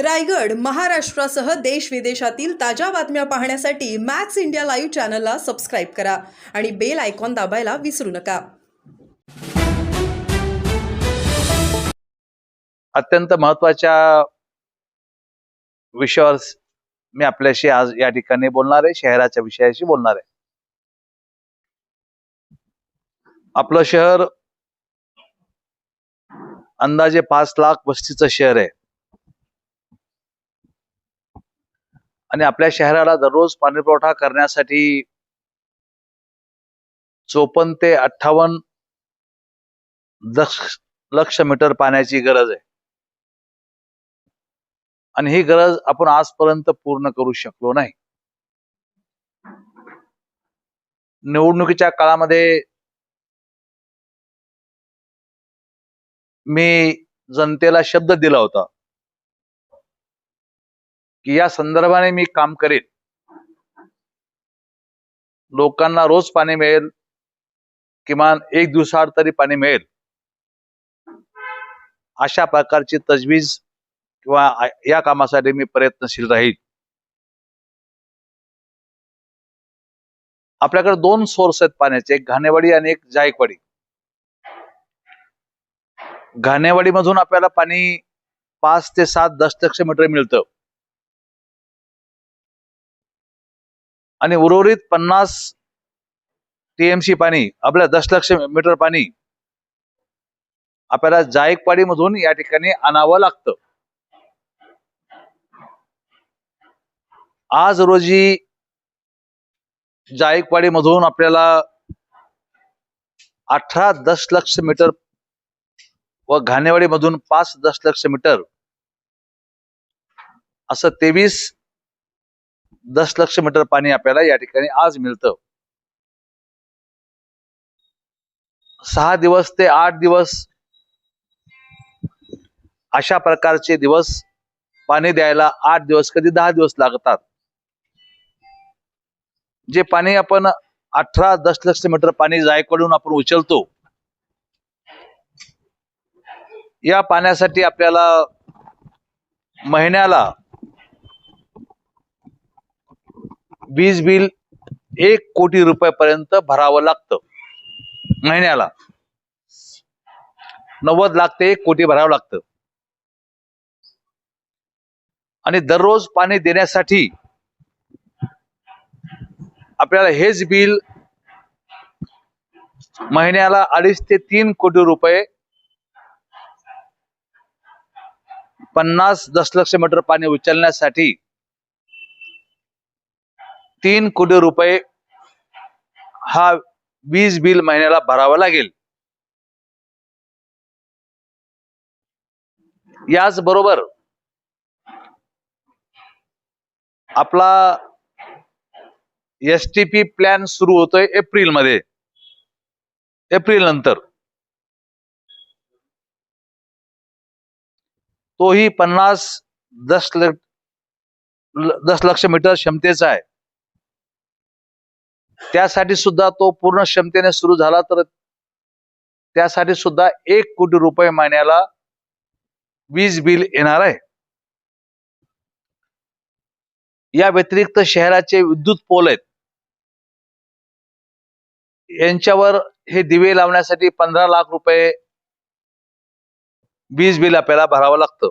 रायगड महाराष्ट्रासह देश विदेशातील ताज्या बातम्या पाहण्यासाठी मॅक्स इंडिया लाईव्ह चॅनलला सबस्क्राईब करा आणि बेल आयकॉन दाबायला विसरू नका. अत्यंत महत्त्वाच्या विषयावर मी आपल्याशी आज या ठिकाणी बोलणार आहे शहराच्या विषयाशी बोलणार आहे. आपलं शहर अंदाजे पाच लाख वस्तीचं शहर आहे. आणि आपल्या शहराला दररोज पाणी पुरवठा करण्यासाठी चोपन्न ते अठ्ठावन्न दक्ष लक्ष मीटर पाण्याची गरज आहे. आणि ही गरज आपण आजपर्यंत पूर्ण करू शकलो नाही. निवडणुकीच्या काळामध्ये मी जनतेला शब्द दिला होता. की या संदर्भाने मी काम करेन. लोकांना रोज पाणी मिळेल किमान एक दिवसाआड तरी पाणी मिळेल. अशा प्रकारची तजवीज किंवा या कामासाठी मी प्रयत्नशील राहील. आपल्याकडे दोन सोर्स आहेत पाण्याचे एक घाणेवाडी आणि एक जायकवाडी. घाणेवाडीमधून आपल्याला पाणी पाच ते सात दशलक्ष मीटर मिळतं. आणि उर्वरित पन्नास टीएमसी पाणी आपल्या दशलक्ष मीटर पाणी आपल्याला जायकवाडी मधून या ठिकाणी आणावं लागतं. आज रोजी जायकवाडी मधून आपल्याला अठरा दशलक्ष मीटर व घाणेवाडी मधून पाच दशलक्ष मीटर असं तेवीस दशलक्ष मीटर पाणी आपल्याला या ठिकाणी आज मिळतं. सहा दिवस ते आठ दिवस अशा प्रकारचे दिवस पाणी द्यायला आठ दिवस कधी दहा दिवस लागतात. जे पाणी आपण अठरा दशलक्ष मीटर पाणी जायकडून आपण उचलतो या पाण्यासाठी आपल्याला महिन्याला वीज बिल एक कोटी रुपयापर्यंत भरावं लागतं. महिन्याला. नव्वद लाख ते एक कोटी भरावं लागतं. आणि दररोज पाणी देण्यासाठी आपल्याला हेच बिल महिन्याला अडीच ते तीन कोटी रुपये पन्नास दशलक्ष मीटर पाणी उचलण्यासाठी तीन कोटी रुपये हा वीज बिल महिन्याला भरावा लागेल. याच बरोबर आपला एस टी पी प्लॅन सुरू होतोय एप्रिलमध्ये एप्रिल नंतर. तोही पन्नास दस लक्ष मीटर क्षमतेचा आहे. त्यासाठी सुद्धा तो पूर्ण क्षमतेने सुरू झाला तर त्यासाठी सुद्धा एक कोटी रुपये महिन्याला वीज बिल येणार आहे. या व्यतिरिक्त शहराचे विद्युत पोल आहेत. यांच्यावर हे दिवे लावण्यासाठी पंधरा लाख रुपये वीज बिल आपल्याला भरावं लागतं.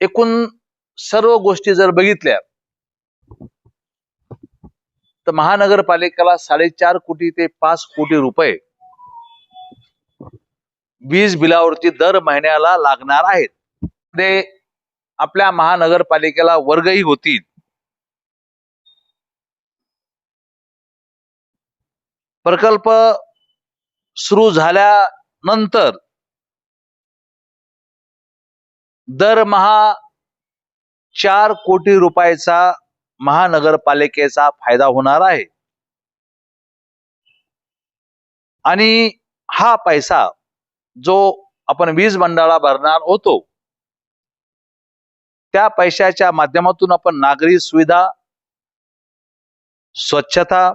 एकूण सर्व गोष्टी जर बघितल्या तर महानगरपालिकेला साडेचार कोटी ते पाच कोटी रुपये वीज बिलावरती दर महिन्याला लागणार आहेत. ते आपल्या महानगरपालिकेला वर्गही होतील. प्रकल्प सुरू झाल्यानंतर दरमहा चार कोटी रुपयाचा महानगरपालिकेचा फायदा होणार आहे. आणि हा पैसा जो आपण वीज मंडळाला भरणार होतो त्या पैशाच्या माध्यमातून आपण नागरी सुविधा स्वच्छता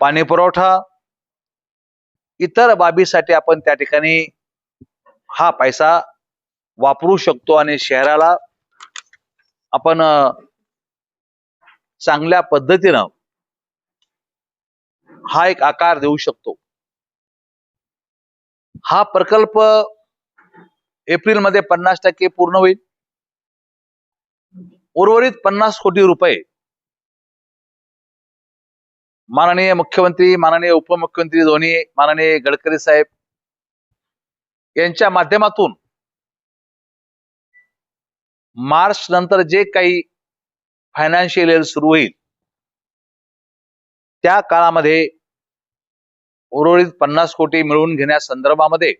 पाणी पुरवठा इतर बाबीसाठी आपण त्या ठिकाणी हा पैसा वापरू शकतो आणि शहराला आपण चांगल्या पद्धतीनं हा एक आकार देऊ शकतो. हा प्रकल्प एप्रिलमध्ये पन्नास टक्के पूर्ण होईल. उर्वरित पन्नास कोटी रुपये माननीय मुख्यमंत्री माननीय उपमुख्यमंत्री दोन्ही माननीय गडकरी साहेब यांच्या माध्यमातून मार्च नंतर जे काही फायनान्शियल इयर सुरू होईल. त्या काळामध्ये उर्वरित पन्नास कोटी मिळवून घेण्यासंदर्भामध्ये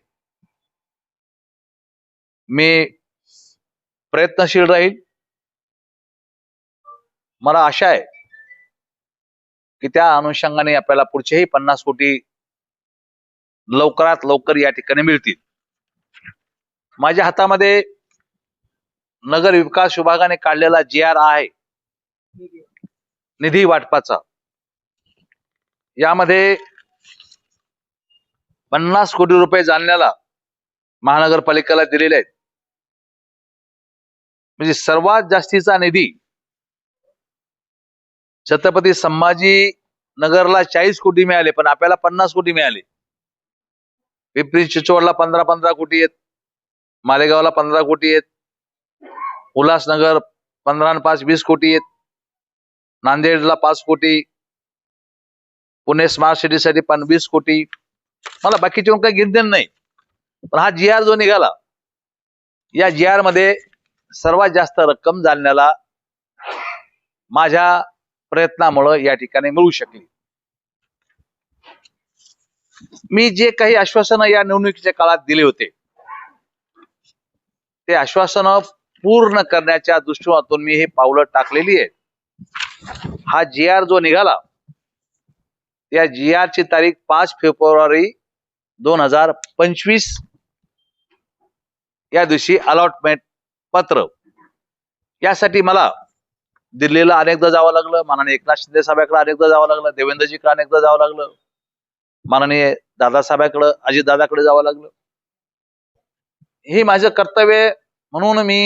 मी प्रयत्नशील राहील. मला आशा आहे की त्या अनुषंगाने आपल्याला पुढचेही पन्नास कोटी लवकरात लवकर या ठिकाणी मिळतील. माझ्या हातामध्ये नगर विकास विभागाने काढलेला जी आर आहे. निधी वाटपाचा. यामध्ये पन्नास कोटी रुपये जालन्याला महानगरपालिकेला दिलेले आहेत. म्हणजे सर्वात जास्तीचा निधी छत्रपती संभाजी नगरला चाळीस कोटी मिळाले पण आपल्याला पन्नास कोटी मिळाले. पिंपरी चिचवडला पंधरा पंधरा कोटी आहेत. मालेगावला पंधरा कोटी आहेत. उल्हासनगर पंधरा पाच वीस कोटी आहेत. नांदेडला पाच कोटी पुणे स्मार्ट सिटीसाठी पण वीस कोटी. मला बाकीचे काही घेणदेण नाही. पण हा जी आर जो निघाला या जी आरमध्ये सर्वात जास्त रक्कम जालन्याला माझ्या प्रयत्नामुळं या ठिकाणी मिळू शकली. मी जे काही आश्वासनं या निवडणुकीच्या काळात दिले होते ते आश्वासनं पूर्ण करण्याच्या दृष्टिकोनातून मी हे पावलं टाकलेली आहेत. हा जी आर जो निघाला या जी आर ची तारीख पाच फेब्रुवारी दोन हजार पंचवीस. या दिवशी अलॉटमेंट पत्र. यासाठी मला दिल्लीला अनेकदा जावं लागलं माननीय एकनाथ शिंदे साहेबांकडे अनेकदा जावं लागलं देवेंद्रजीकडे अनेकदा जावं लागलं माननीय दादासाहेबांकडे अजितदादाकडे जावं लागलं. हे माझं कर्तव्य म्हणून मी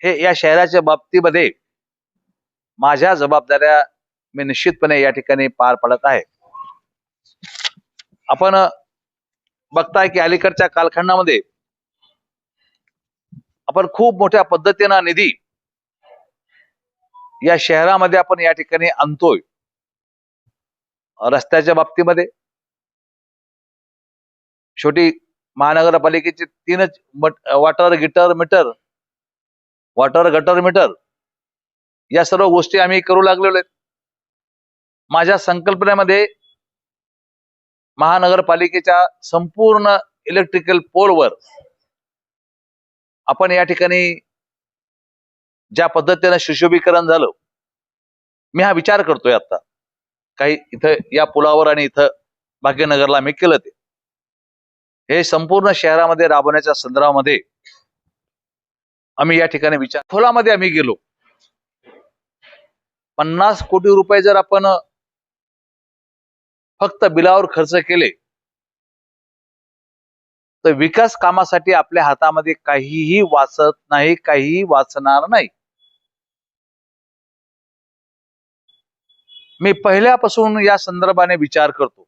हे या शहराच्या बाबतीमध्ये माझ्या जबाबदाऱ्या मी निश्चितपणे या ठिकाणी पार पडत आहे. आपण बघताय की अलीकडच्या कालखंडामध्ये आपण खूप मोठ्या पद्धतीनं निधी या शहरामध्ये आपण या ठिकाणी आणतोय. रस्त्याच्या बाबतीमध्ये. छोटी महानगरपालिकेचे तीनच water गिटर meter water gutter meter या सर्व गोष्टी आम्ही करू लागलेलो आहेत. माझ्या संकल्पनेमध्ये महानगरपालिकेच्या संपूर्ण इलेक्ट्रिकल पोलवर आपण या ठिकाणी ज्या पद्धतीनं सुशोभीकरण झालं मी हा विचार करतोय आता. काही इथं या पुलावर आणि इथं भाग्यनगरला मी केलं ते. हे संपूर्ण शहरामध्ये राबवण्याच्या संदर्भामध्ये आम्ही या ठिकाणी विचार खोलामध्ये आम्ही गेलो. पन्नास कोटी रुपये जर आपण फक्त बिलावर खर्च केले तर विकास कामासाठी आपल्या हातामध्ये काहीही वाचत नाही काहीही वाचणार नाही. मी पहिल्यापासून या संदर्भाने विचार करतो.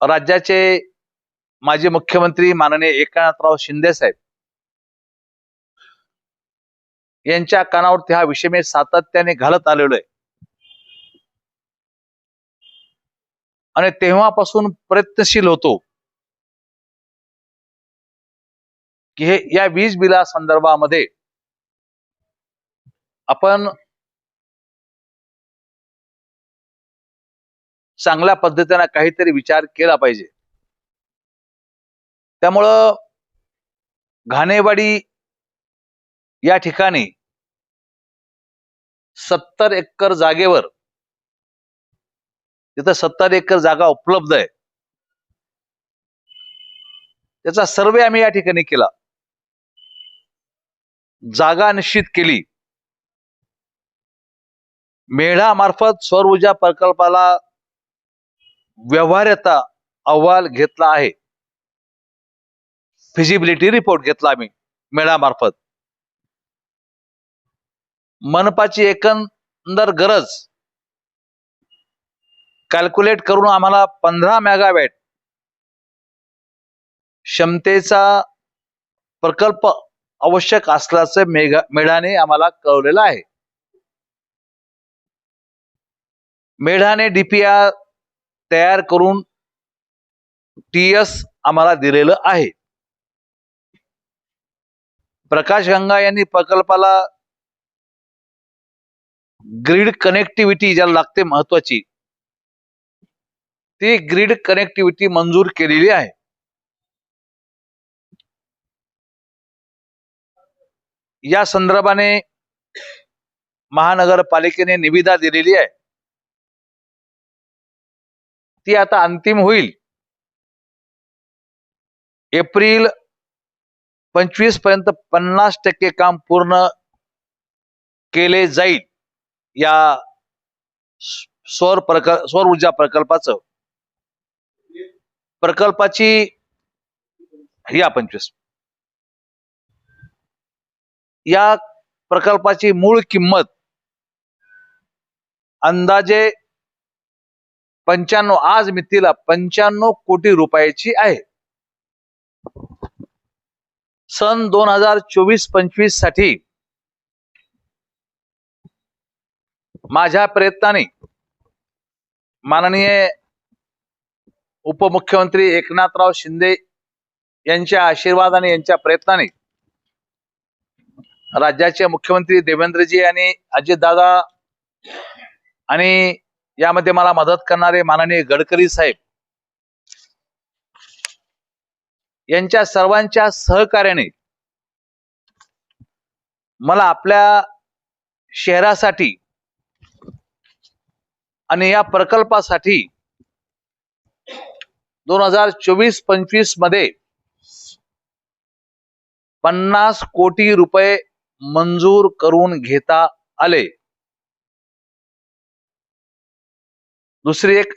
राज्याचे माजी मुख्यमंत्री माननीय एकनाथराव शिंदे साहेब यांच्या कानावरती हा विषय मी सातत्याने घालत आलेलो आहे. आणि तेव्हापासून प्रयत्नशील होतो. की हे या वीज बिला संदर्भामध्ये आपण चांगल्या पद्धतीने काहीतरी विचार केला पाहिजे. त्यामुळं घाणेवाडी या ठिकाणी सत्तर एकर जागेवर. तिथं सत्तर एकर जागा उपलब्ध आहे. त्याचा सर्वे आम्ही या ठिकाणी केला. जागा निश्चित केली. मेढामार्फत सौर ऊर्जा प्रकल्पाला व्यवहार्यता अहवाल घेतला आहे. फिजिबिलिटी रिपोर्ट घेतला आम्ही मेळामार्फत मनपाची एकंदर गरज. कॅल्क्युलेट करून आम्हाला पंधरा मेगावॅट क्षमतेचा प्रकल्प आवश्यक असल्याचं मेघा मेढाने आम्हाला कळवलेलं आहे. मेढाने डीपीआर तयार करून टीएस आम्हाला दिलेलं आहे. प्रकाश गंगा यांनी प्रकल्पाला ग्रीड कनेक्टिव्हिटी ज्याला लागते महत्वाची ती ग्रीड कनेक्टिव्हिटी मंजूर केलेली आहे. या संदर्भाने महानगरपालिकेने निविदा दिलेली आहे. ती आता अंतिम होईल. एप्रिल पंचवीसपर्यंत पन्नास टक्के काम पूर्ण केले जाईल. या सौर प्रकल्प सौर ऊर्जा प्रकल्पाचं. प्रकल्पाची या पंचवीस. या प्रकल्पाची मूळ किंमत अंदाजे पंच्याण्णव आज मितीला पंच्याण्णव कोटी रुपयाची आहे. सन दोन हजार चोवीस पंचवीससाठी माझ्या प्रयत्नाने माननीय उपमुख्यमंत्री एकनाथराव शिंदे यांच्या आशीर्वाद आणि यांच्या प्रयत्नाने राज्याचे मुख्यमंत्री देवेंद्रजी आणि अजितदादा आणि यामध्ये मला मदत करणारे माननीय गडकरी साहेब यांच्या सर्वांच्या सहकार्याने मला आपल्या शहरासाठी आणि या प्रकल्पासाठी दोन हजार चोवीस पंचवीसमध्ये पन्नास कोटी रुपये मंजूर करून घेता आले. दुसरी एक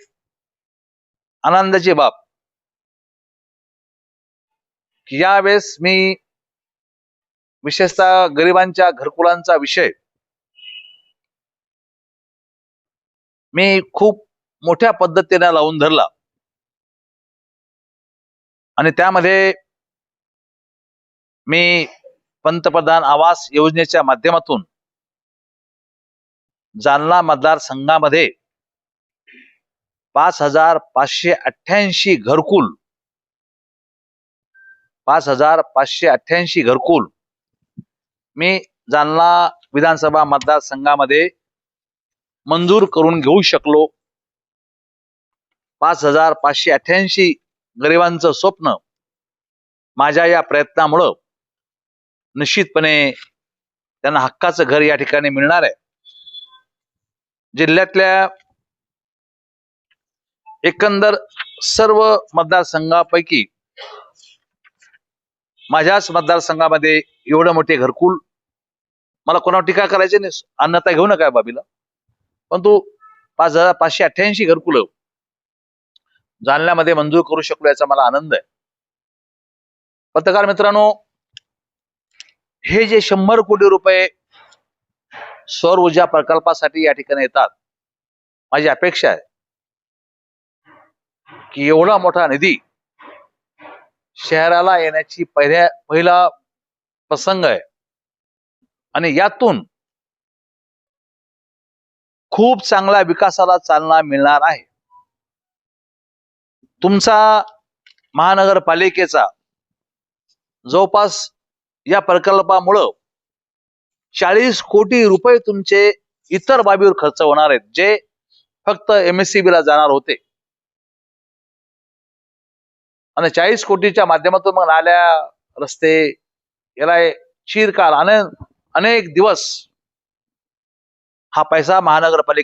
आनंदाची बाब. यावेळेस मी विशेषतः गरिबांच्या घरकुलांचा विषय मी खूप मोठ्या पद्धतीने लावून धरला. आणि त्यामध्ये मी पंतप्रधान आवास योजनेच्या माध्यमातून जालना मतदारसंघामध्ये पाच हजार पाचशे अठ्ठ्याऐंशी घरकुल पाच हजार पाचशे अठ्ठ्याऐंशी घरकुल मी जालना विधानसभा मतदारसंघामध्ये मंजूर करून घेऊ शकलो. पाच हजार पाचशे अठ्ठ्याऐंशी गरिबांचं स्वप्न माझ्या या प्रयत्नामुळं निश्चितपणे त्यांना हक्काचं घर या ठिकाणी मिळणार आहे. जिल्ह्यातल्या एकंदर सर्व मतदारसंघापैकी माझ्याच मतदारसंघामध्ये एवढं मोठे घरकुल मला कोणावर टीका करायची नाही. अन्यथा घेऊ नका बाबीला. परंतु पाच हजार पाचशे अठ्ठ्याऐंशी घरकुलं जालन्यामध्ये मंजूर करू शकलो याचा मला आनंद आहे. पत्रकार मित्रांनो हे जे शंभर कोटी रुपये सौर ऊर्जा प्रकल्पासाठी या ठिकाणी येतात माझी अपेक्षा आहे की एवढा मोठा निधी शहराला येण्याची पहिल्या पहिला प्रसंग आहे. आणि यातून खूप चांगल्या विकासाला चालना मिळणार आहे. तुमचा महानगरपालिकेचा जवळपास या प्रकल्पामुळं चाळीस कोटी रुपये तुमचे इतर बाबीवर खर्च होणार आहेत जे फक्त एमएससीबी ला जाणार होते. आणि चाळीस कोटीच्या माध्यमातून मग नाल्या रस्ते याला चिरकाल अने अनेक दिवस हा पैसा महानगरपालिका